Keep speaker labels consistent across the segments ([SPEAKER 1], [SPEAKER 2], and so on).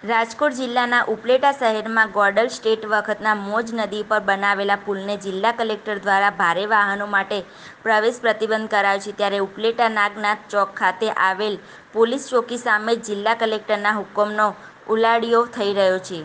[SPEAKER 1] રાજકોટ જિલ્લાના ઉપલેટા શહેરમાં ગોંડલ સ્ટેટ વખતના મોજ નદી પર બનાવેલા પુલને જિલ્લા કલેક્ટર દ્વારા ભારે વાહનો માટે પ્રવેશ પ્રતિબંધ કરાયો છે. ત્યારે ઉપલેટા નાગનાથ ચોક ખાતે આવેલ પોલીસ ચોકી સામે જિલ્લા કલેક્ટરના હુકમનો ઉલાડિયો થઈ રહ્યો છે.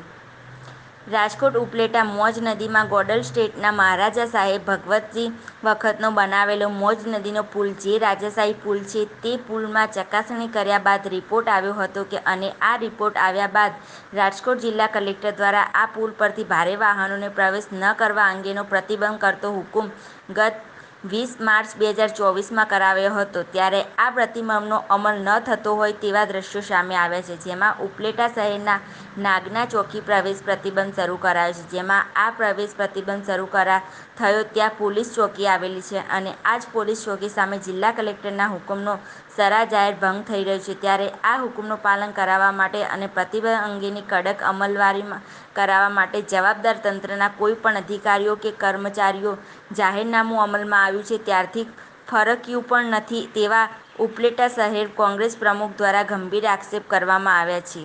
[SPEAKER 1] રાજકોટ ઉપલેટા મોજ નદીમાં ગોંડલ સ્ટેટના મહારાજા સાહેબ ભગવતજી વખતનો બનાવેલો મોજ નદીનો પુલ, જે રાજાશાહી પુલ છે, તે પુલમાં ચકાસણી કર્યા બાદ રિપોર્ટ આવ્યો હતો કે અને આ રિપોર્ટ આવ્યા બાદ રાજકોટ જિલ્લા કલેક્ટર દ્વારા આ પુલ પરથી ભારે વાહનોને પ્રવેશ ન કરવા અંગેનો પ્રતિબંધ કરતો હુકમ ગત વીસ માર્ચ બે હજાર ચોવીસમાં કરાવ્યો હતો, ત્યારે આ પ્રતિબંધનો અમલ ન થતો હોય તેવા દ્રશ્યો સામે આવ્યા છે, જેમાં ઉપલેટા શહેરના નાગના ચોકી પ્રવેશ પ્રતિબંધ શરૂ કરાયો છે, જેમાં આ પ્રવેશ પ્રતિબંધ શરૂ કરા થયો ત્યાં પોલીસ ચોકી આવેલી છે અને આ જ પોલીસ ચોકી સામે જિલ્લા કલેક્ટરના હુકમનો સરા જાહેર ભંગ થઈ રહ્યો છે, ત્યારે આ હુકમનું પાલન કરાવવા માટે અને પ્રતિબંધ અંગેની કડક અમલવારી કરાવવા માટે જવાબદાર તંત્રના કોઈ પણ અધિકારીઓ કે કર્મચારીઓ જાહેરનામું અમલમાં આવ્યું છે ત્યારથી ફરક્યું પણ નથી તેવા ઉપલેટા શહેર કોંગ્રેસ પ્રમુખ દ્વારા ગંભીર આક્ષેપ કરવામાં આવ્યા છે.